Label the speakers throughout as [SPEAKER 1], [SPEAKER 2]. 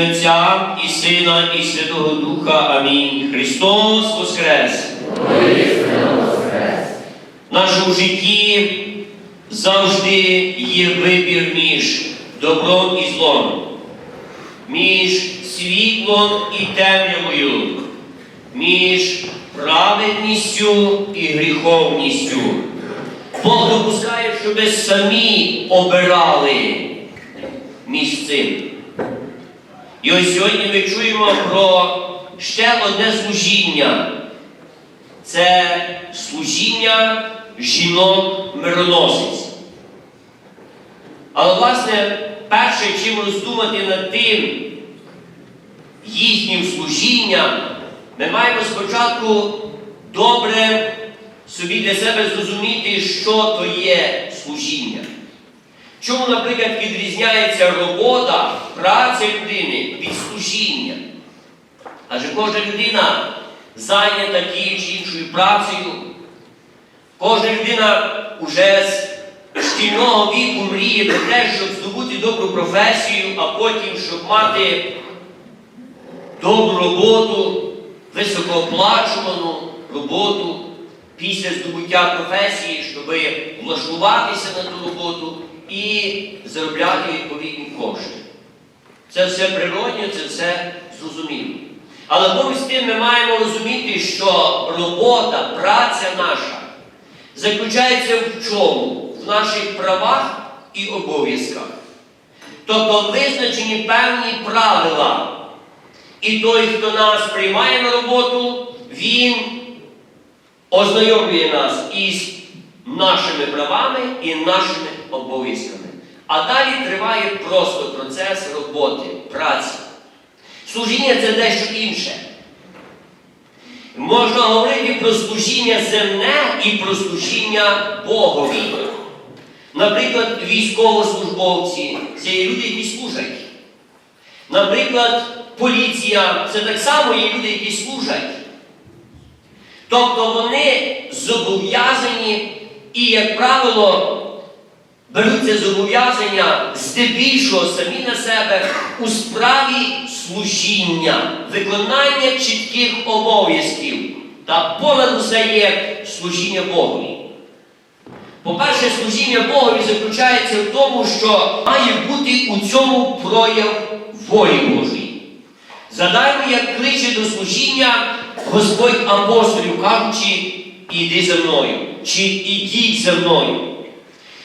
[SPEAKER 1] Отця і Сина, і Святого Духа. Амінь. Христос Воскрес! В нашому житті завжди є вибір між добром і злом, між світлом і темрявою, між праведністю і гріховністю. Бог допускає, щоб самі обирали між цим. І ось сьогодні ми чуємо про ще одне служіння. Це служіння жінок-мироносиць. Але, власне, перше, чим роздумати над тим їхнім служінням, ми маємо спочатку добре собі для себе зрозуміти, що то є служіння. Чому, наприклад, відрізняється робота, праця людини від служіння? Адже кожна людина зайнята тією чи іншою працею, кожна людина уже з шкільного віку мріє про те, щоб здобути добру професію, а потім, щоб мати добру роботу, високооплачувану роботу після здобуття професії, щоб влаштуватися на ту роботу і заробляти відповідні кошти. Це все природньо, це все зрозуміло. Але поруч з тим ми маємо розуміти, що робота, праця наша заключається в чому? В наших правах і обов'язках. Тобто визначені певні правила. І той, хто нас приймає на роботу, він ознайомлює нас із нашими правами і нашими обов'язками. А далі триває просто процес роботи, праці. Служіння це дещо інше. Можна говорити про служіння земне і про служіння Богові. Наприклад, військовослужбовці це є люди, які служать. Наприклад, поліція це так само є люди, які служать. Тобто вони зобов'язані і, як правило, беруться зобов'язання здебільшого самі на себе у справі служіння, виконання чітких обов'язків та понад усе є служіння Богові. По-перше, служіння Богові заключається в тому, що має бути у цьому прояв волі Божої. Згадаймо, як кличе до служіння Господь апостолів, кажучи, іди за мною, чи ідіть за мною.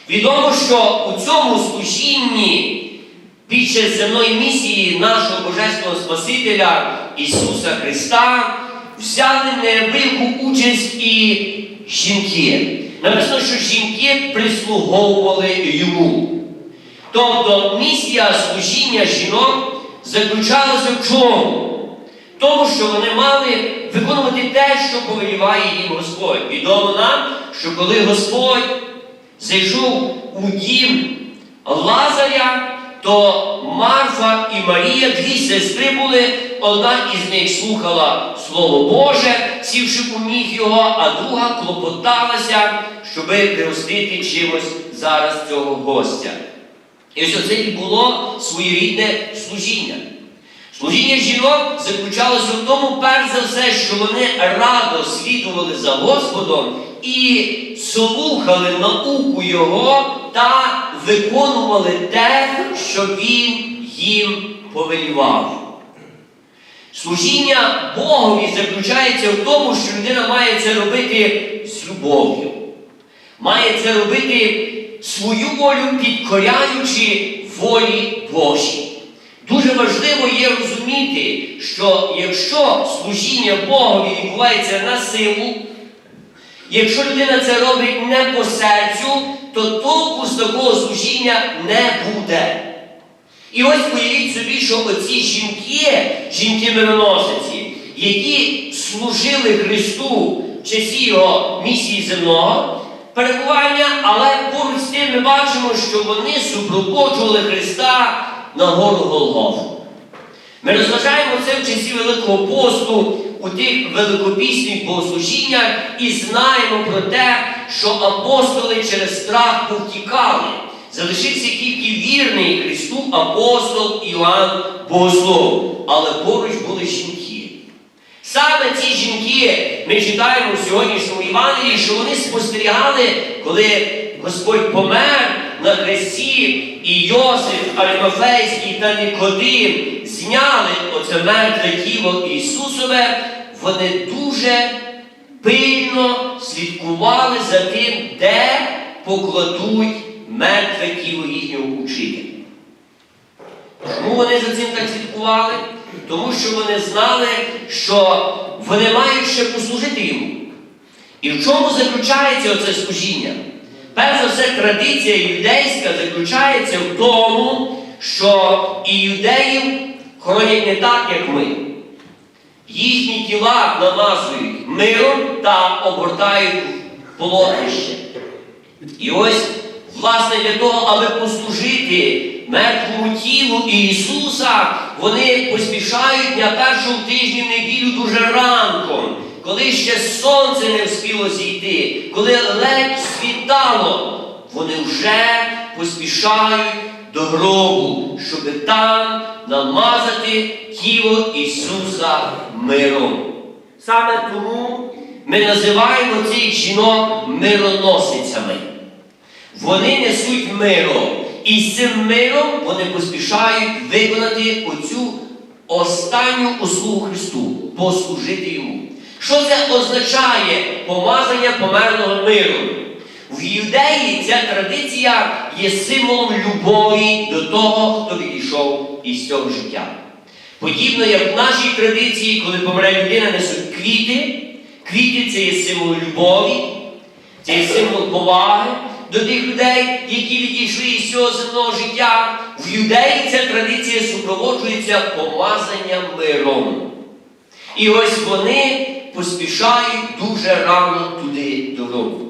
[SPEAKER 1] Відомо, що у цьому служінні під час земної місії нашого Божественного Спасителя Ісуса Христа взяли неабияку участь і жінки. Написано, що жінки прислуговували йому. Тобто місія служіння жінок заключалася в чому? Тому, що вони мали виконувати те, що повеліває їм Господь. Відомо нам, що коли Господь зайшов у дім Лазаря, то Марфа і Марія, дві сестри були, одна із них слухала Слово Боже, сівши у ніг його, а друга клопоталася, щоби пригостити чимось зараз цього гостя. І ось оце і було своєрідне служіння. Служіння жінок заключалося в тому, перш за все, що вони радо слідували за Господом і слухали науку Його та виконували те, що Він їм повелівав. Служіння Богові заключається в тому, що людина має це робити з любов'ю, має це робити свою волю, підкоряючи волі Божій. Дуже важливо є розуміти, що якщо служіння Богові відбувається на силу, якщо людина це робить не по серцю, то толку з такого служіння не буде. І ось уявіть собі, що оці жінки, жінки-мироносиці, які служили Христу в часі його місії земного перебування, але поруч з тим ми бачимо, що вони супроводжували Христа на гору Голгофу. Ми розважаємо це в часі Великого посту, у тих великопісних богослужіннях і знаємо про те, що апостоли через страх повтікали, залишився тільки вірний Христу апостол Іоанн Богослов, але поруч були жінки. Саме ці жінки ми читаємо в сьогоднішньому Євангелії, що вони спостерігали, коли Господь помер на хресті, і Йосиф Аримафейський та Никодим зняли оце мертве тіло Ісусове, вони дуже пильно слідкували за тим, де покладуть мертве тіло їхнього учителя. Чому вони за цим так слідкували? Тому що вони знали, що вони мають ще послужити йому. І в чому заключається оце служіння? Перш за все, традиція юдейська заключається в тому, що і юдеїв хоронять не так, як ми. Їхні тіла намазують миром та обгортають полотнище. І ось, власне, для того, аби послужити мертвому тілу Ісуса, вони поспішають на першому тижні неділю дуже ранком, коли ще сонце не вспіло зійти, коли ледь світало, вони вже поспішають до гробу, щоб там намазати тіло Ісуса миром. Саме тому ми називаємо цих жінок мироносицями. Вони несуть миро. І з цим миром вони поспішають виконати оцю останню услугу Христу послужити йому. Що це означає помазання померлого миру? В юдеї ця традиція є символом любові до того, хто відійшов із цього життя. Подібно як в нашій традиції, коли помре людина, несуть квіти, квіти це є символ любові, це є символ поваги до тих людей, які відійшли із цього земного життя. В юдеї ця традиція супроводжується помазанням миром. І ось вони поспішають дуже рано туди дорогу.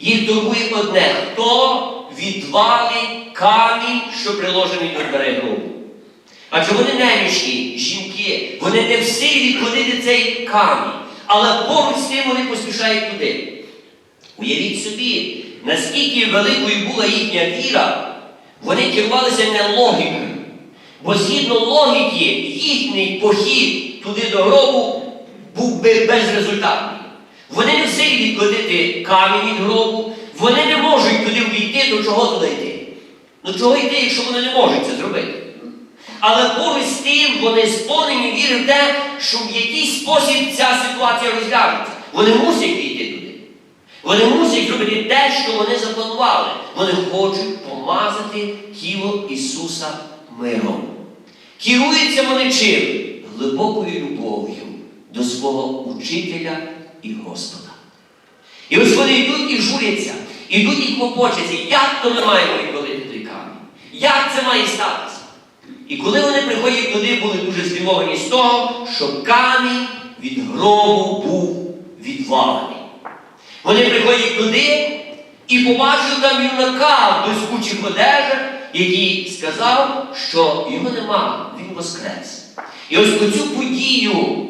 [SPEAKER 1] Їх турбує одне, хто відвалить камінь, що приложений до дверей гробу. Адже вони немічні, жінки, вони не в силі відходити цей камінь, але поруч з тим вони поспішають туди. Уявіть собі, наскільки великою була їхня віра, вони керувалися не логікою. Бо згідно логіки, їхній похід туди до гробу був би безрезультатний. Вони не в силі відкладити камінь від гробу, вони не можуть туди війти, до чого туди йти. Ну чого йти, якщо вони не можуть це зробити? Але поруч з тим вони сповнені віри в те, що в якийсь спосіб ця ситуація розв'яжеться. Вони мусять війти туди. Вони мусять зробити те, що вони запланували. Вони хочуть помазати тіло Ісуса миром. Керуються вони чим? Глибокою любов'ю до свого учителя і Господа. І ось вони йдуть і журяться, йдуть і клопочаться, як то ми маємо відвалити той камінь? Як це має статися? І коли вони приходять туди, були дуже здивовані з того, що камінь від гробу був відвалений. Вони приходять туди і побачили там юнака в блискучих одежах, який сказав, що його нема, він воскрес. І ось оцю подію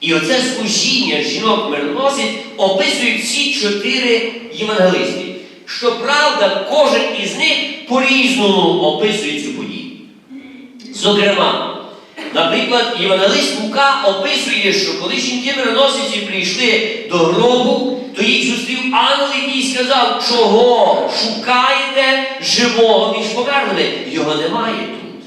[SPEAKER 1] і оце служіння жінок мироносить описують всі чотири євангелисти. Щоправда, кожен із них по-різному описує цю подію. Зокрема, наприклад, Євангелист Лука описує, що коли жінки мироносиці прийшли до гробу, то їх зустрів ангел, який сказав, чого шукаєте живого між померлими. Його немає тут.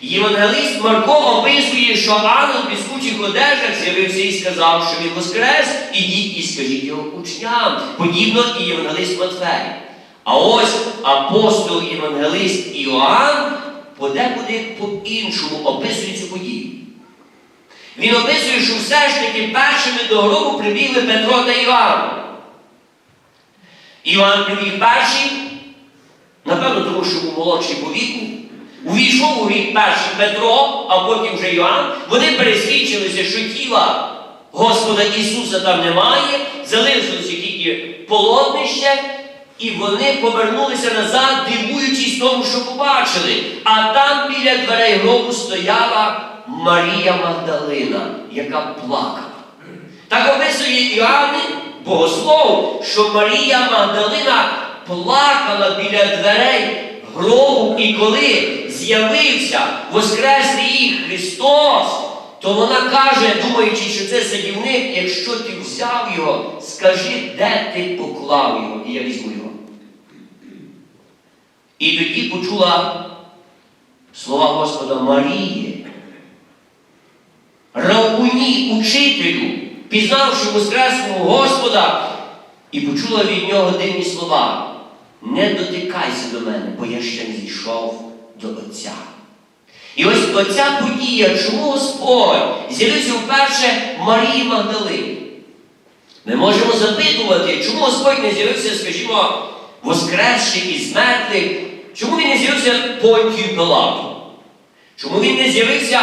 [SPEAKER 1] Євангелист Марко описує, що ангел в блискучих одежах з'явився і сказав, що він воскрес, ідіть і скажіть його учням. Подібно і Євангелист Матфей. А ось апостол Євангелист Іоанн подекуди по-іншому описує цю подію. Він описує, що все ж таки першими до гробу прибігли Петро та Іван. Іван прибіг перший, напевно, тому що був молодший по віку. Увійшов у рік перший Петро, а потім вже Йоанн. Вони пересвідчилися, що тіла Господа Ісуса там немає, залишилося тільки полотнище, і вони повернулися назад, дивуючись тому, що побачили. А там біля дверей гробу стояла Марія Магдалина, яка плакала. Так описує Іоанн Богослов, що Марія Магдалина плакала біля дверей гробу, і коли з'явився Воскреслий їх Христос, то вона каже, думаючи, що це садівник, якщо ти взяв його, скажи, де ти поклав його, і я візьму його. І тоді почула слова Господа Марії. Рауні, учителю, пізнавши Воскреслого Господа, і почула від нього дивні слова. Не дотикайся до мене, бо я ще не зійшов до Отця. І ось оця подія, чому Господь з'явився вперше Марії Магдалині. Ми можемо запитувати, чому Господь не з'явився, скажімо, воскресший із мертвих, чому він не з'явився Понтію Пилату? Чому він не з'явився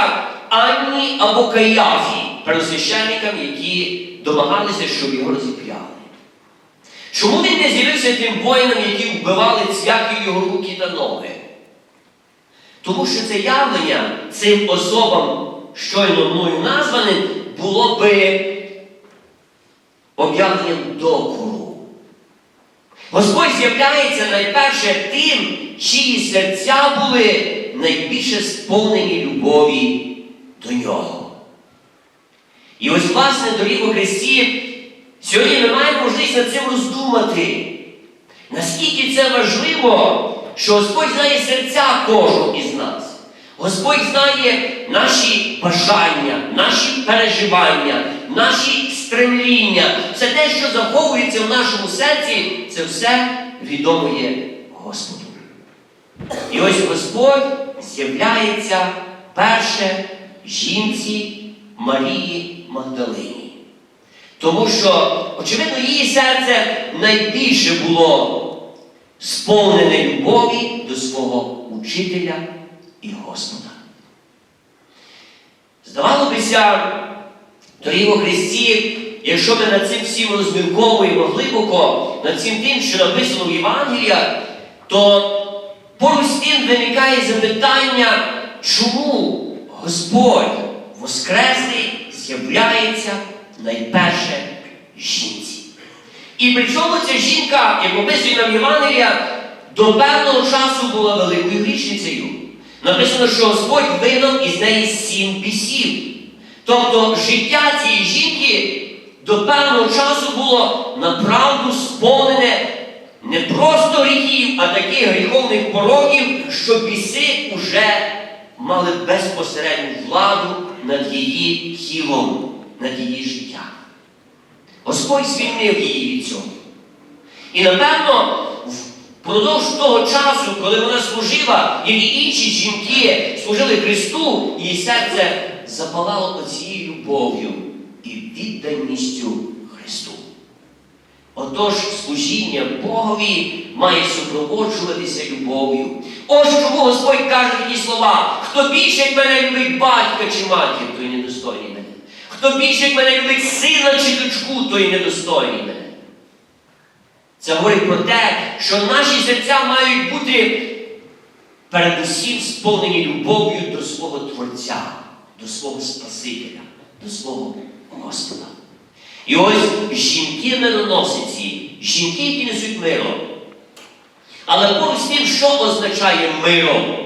[SPEAKER 1] Анні або Каяфі, первосвященникам, які домагалися, щоб його розіп'яли? Чому він не з'явився тим воїнам, які вбивали цвяхи його руки та ноги? Тому що це явлення цим особам, щойно мною названим, було би об'явленням докору. Господь з'являється найперше тим, чиї серця були найбільше сповнені любові до нього. І ось, власне, дорогі у Христі, сьогодні ми маємо можливість над цим роздумати. Наскільки це важливо, що Господь знає серця кожного із нас. Господь знає наші бажання, наші переживання, наші стремління. Все те, що заховується в нашому серці, це все відомо Господу. І ось Господь з'являється перше жінці Марії Магдалині. Тому що, очевидно, її серце найбільше було сповнене любові до свого учителя і Господа. Здавалося, дорогі у Христі, якщо ми над цим всім розмірковуємо глибоко, над цим тим, що написано в Євангеліях, то поруч з тим виникає запитання, чому Господь Воскреслий з'являється найперше жінці. І при чому ця жінка, як описує нам Євангелія, до певного часу була великою грішницею. Написано, що Господь вигнав із неї сім бісів. Тобто життя цієї жінки до певного часу було направду сповнене не просто гріхів, а таких гріховних пороків, що біси уже мали безпосередню владу над її тілом, над її життям. Господь звільнив її від цього. І напевно, впродовж того часу, коли вона служила, як і інші жінки служили Христу, її серце запалало оцією любов'ю і відданістю Христу. Отож, служіння Богові має супроводжуватися любов'ю. Ось чому Господь каже такі слова: хто більше мене любить батька чи матір, той недостойний мене. Хто більше мене любить сина чи дочку, той недостойний мене. Це говорить про те, що наші серця мають бути передусім сповнені любов'ю до свого Творця, до свого Спасителя, до свого Господа. І ось жінки мироносиці, жінки, які несуть миро. Але поруч з що означає миро?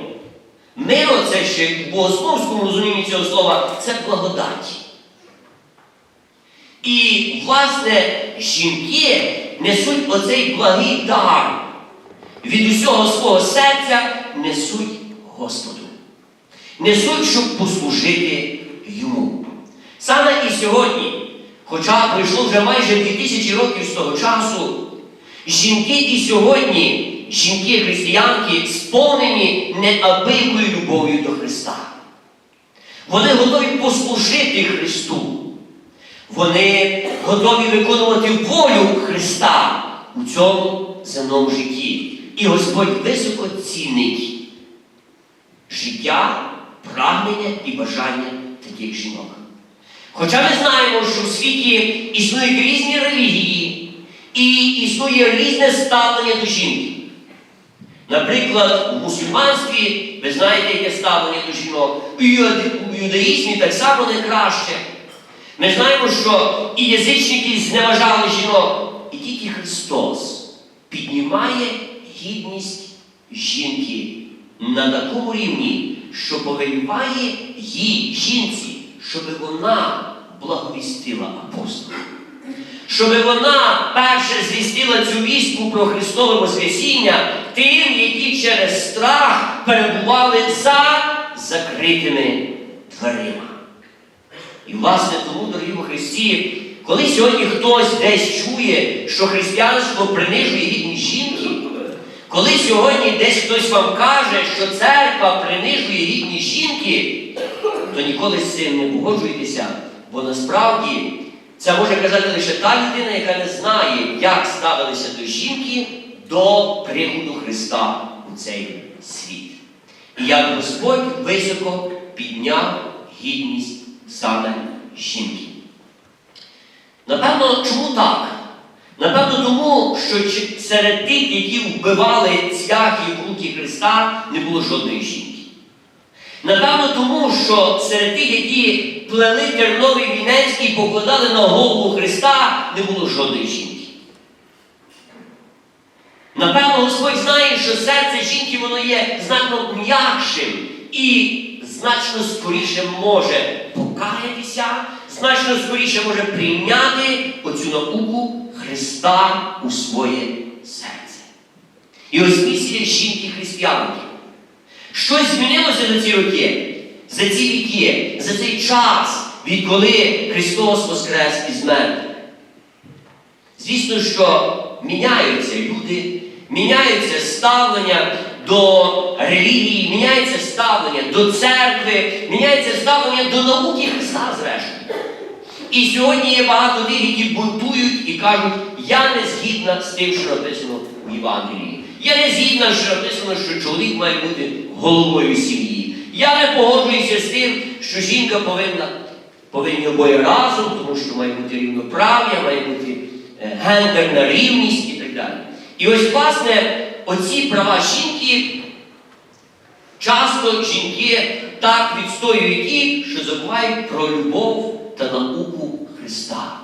[SPEAKER 1] Миро це ще в богословському розумінні цього слова це благодать. І, власне, жінки несуть оцей благий дар. Від усього свого серця несуть Господу. Несуть, щоб послужити йому. Саме і сьогодні, хоча пройшло вже майже 2000 років з того часу, жінки і сьогодні, жінки-християнки, сповнені неабиякою любов'ю до Христа. Вони готові послужити Христу. Вони готові виконувати волю Христа у цьому земному житті. І Господь високо цінить життя, прагнення і бажання таких жінок. Хоча ми знаємо, що в світі існують різні релігії і існує різне ставлення до жінки. Наприклад, у мусульманстві ви знаєте, яке ставлення до жінок, юде- у юдаїзмі так само не краще. Ми знаємо, що і язичники зневажали жінок, і тільки Христос піднімає гідність жінки на такому рівні, що повеліває їй жінці, щоб вона благовістила апостола. Щоб вона перше звістила цю вістку про Христове Воскресіння тим, які через страх перебували за закритими дверима. І, власне, тому, дорогі у Христі, коли сьогодні хтось десь чує, що християнство принижує гідність жінки, коли сьогодні десь хтось вам каже, що церква принижує гідність жінки, то ніколи з цим не погоджуйтеся, бо насправді це може казати лише та людина, яка не знає, як ставилися до жінки до приходу Христа у цей світ. І як Господь високо підняв гідність саме жінки. Напевно, чому так? Напевно, тому, що серед тих, які вбивали цвяхи в руки Христа, не було жодної жінки. Напевно, тому, що серед тих, які плели терновий вінець і покладали на голову Христа, не було жодної жінки. Напевно, Господь знає, що серце жінки воно є значно м'якшим і значно скоріше може покаятися, значно скоріше може прийняти оцю науку Христа у своє серце. І ось місія жінки християнки. Щось змінилося за ці роки, за ці віки, за цей час, відколи Христос воскрес із мертвих. Звісно, що міняються люди, міняються ставлення до релігії, міняється ставлення до церкви, міняється ставлення до науки Христа, зрештою. І сьогодні є багато тих, які бунтують і кажуть, я не згідна з тим, що написано в Євангелії. Я не згідна, що написано, що чоловік має бути головою сім'ї. Я не погоджуюся з тим, що жінка повинна повинні обоє разом, тому що має бути рівноправ'я, має бути е, гендерна рівність і так далі. І ось, власне, оці права жінки, часто жінки так відстоюють їх, що забувають про любов та науку Христа.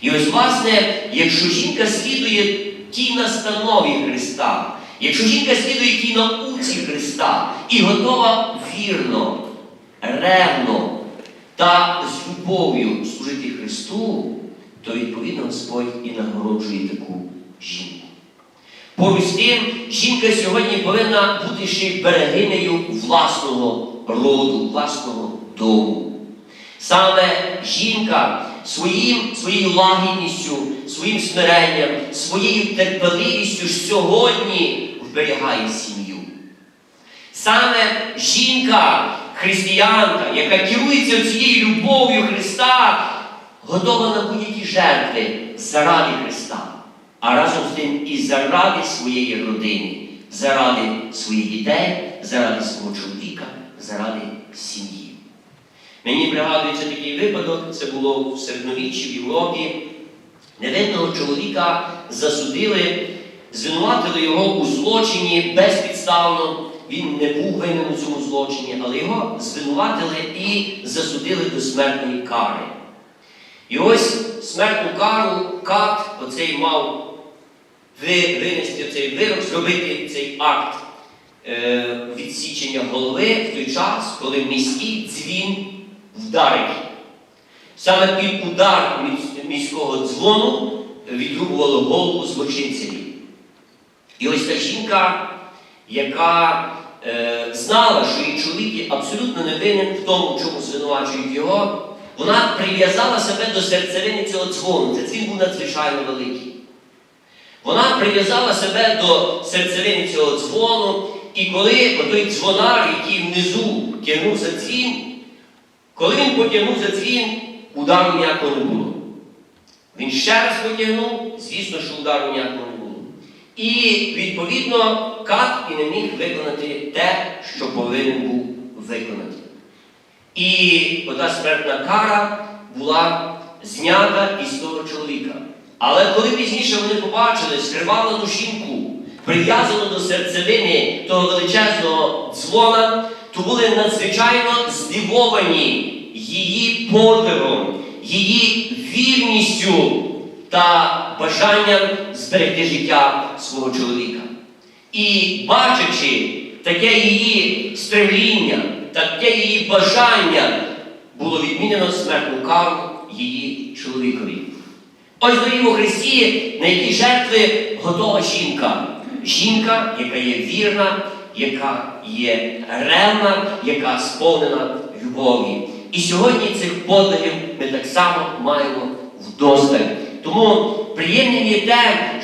[SPEAKER 1] І ось, власне, якщо жінка слідує тій настанові Христа, якщо жінка слідує тій науці Христа і готова вірно, ревно та з любов'ю служити Христу, то відповідно Господь і нагороджує таку жінку. Поруч з тим, жінка сьогодні повинна бути ще й берегинею власного роду, власного дому. Саме жінка своїм, своєю лагідністю, своїм смиренням, своєю терпеливістю сьогодні вберігає сім'ю. Саме жінка, християнка, яка керується цією любов'ю Христа, готова на будь-які жертви заради Христа, а разом з тим і заради своєї родини, заради своїх дітей, заради свого чоловіка, заради сім'ї. Мені пригадується такий випадок, це було в середньовіччі в Європі. Невинного чоловіка засудили, звинуватили його у злочині безпідставно. Він не був винен у цьому злочині, але його звинуватили і засудили до смертної кари. І ось смертну кару кат оцей мав винести цей вирок, зробити цей акт е, відсічення голови в той час, коли міський дзвін вдарить. Саме під удар міського дзвону відрубувало голову злочинцеві. І ось та жінка, яка е, знала, що її чоловік є абсолютно не винен в тому, в чому звинувачують його, вона прив'язала себе до серцевини цього дзвону. Це дзвін був надзвичайно великий. Вона прив'язала себе до серцевини цього дзвону, і коли отой дзвонар, який внизу за дзвін, коли він потягнув за дзвін, удару ніякого не було. Він ще раз потягнув, звісно, що удару ніякого не було. І, відповідно, кат і не міг виконати те, що повинен був виконати. І ота смертна кара була знята із того чоловіка. Але коли пізніше вони побачили скривавлену жінку, прив'язану до серцевини того величезного дзвона, то були надзвичайно здивовані її подвигом, її вірністю та бажанням зберегти життя свого чоловіка. І бачачи таке її стремління, таке її бажання, було відмінено смертну кару її чоловікові. Ось у Христі, на які жертви готова жінка. Жінка, яка є вірна, яка є ревна, яка сповнена любові. І сьогодні цих подвигів ми так само маємо вдосталь. Тому приємним є те,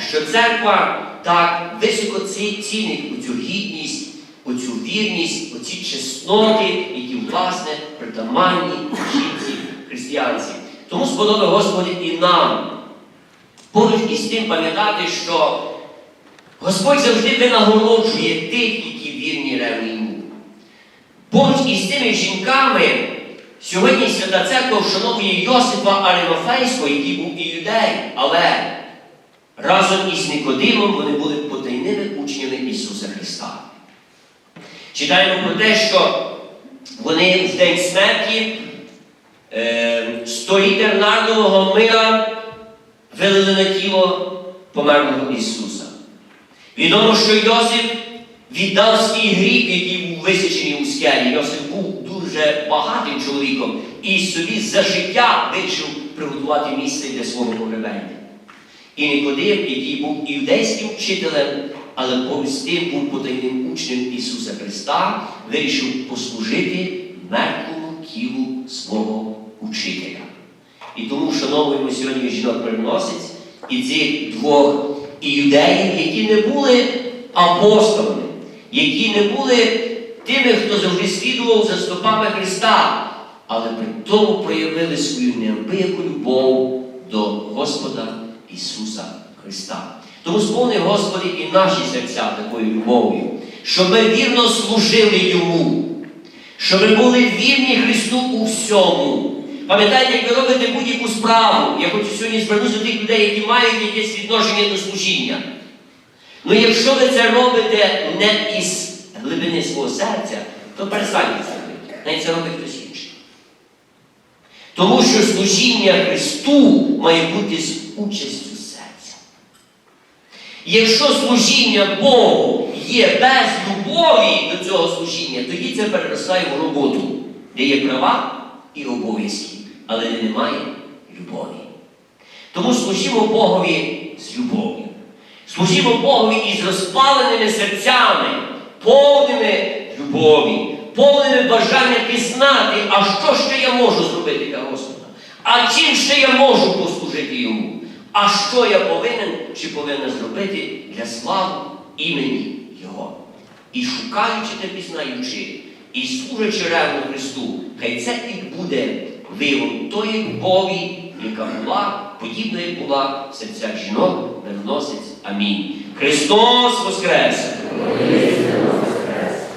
[SPEAKER 1] що церква так високо ці- цінить оцю гідність, оцю вірність, оці чесноти, які, власне, притаманні жінці християнці. Тому сподобав Господи і нам. Поруч із тим пам'ятати, що Господь завжди винагороджує тих, які. Поруч із тими жінками сьогодні Свята Церква вшановує Йосипа Аримафейського, який був іудей, але разом із Никодимом вони були потайними учнями Ісуса Христа. Читаємо про те, що вони в день смерті е, 100 літр нардового мира вилили на тіло померлого Ісуса. Відомо, що Йосип віддав свій гріб, який був висічений у скелі. Йосип був дуже багатим чоловіком і собі за життя вирішив приготувати місце для свого погребення. І Никодим, який був іудейським вчителем, але поруч був потайним учнем Ісуса Христа, вирішив послужити мертвому тілу свого учителя. І тому вшановуємо сьогодні жінок переносиць і цих двох іудеїв, які не були апостолами, які не були тими, хто завжди слідував за стопами Христа, але при тому проявили свою неабияку любов до Господа Ісуса Христа. Тому сповни, Господи, і наші серця такою любов'ю, щоб ми вірно служили Йому, щоб ми були вірні Христу у всьому. Пам'ятаєте, як ви робите будь-яку справу. Я хочу сьогодні звернутися до тих людей, які мають якесь відношення до служіння. Ну якщо ви це робите не із глибини свого серця, то перестаньте це робити. Навіть це робить хтось інший. Тому що служіння Христу має бути з участю серця. Якщо служіння Богу є без любові до цього служіння, тоді це переростає в роботу, де є права і обов'язки, але де немає любові. Тому служімо Богові з любов'ю. Служімо Богові із розпаленими серцями, повними любові, повними бажання пізнати, а що ще я можу зробити для Господа? А чим ще я можу послужити йому? А що я повинен чи повинна зробити для слави імені Його? І шукаючи та пізнаючи, і служачи ревно Христу, хай це і буде виявом тої любові, яка була, подібна як була в серцях жінок, мирносець. Амінь. Христос Воскрес!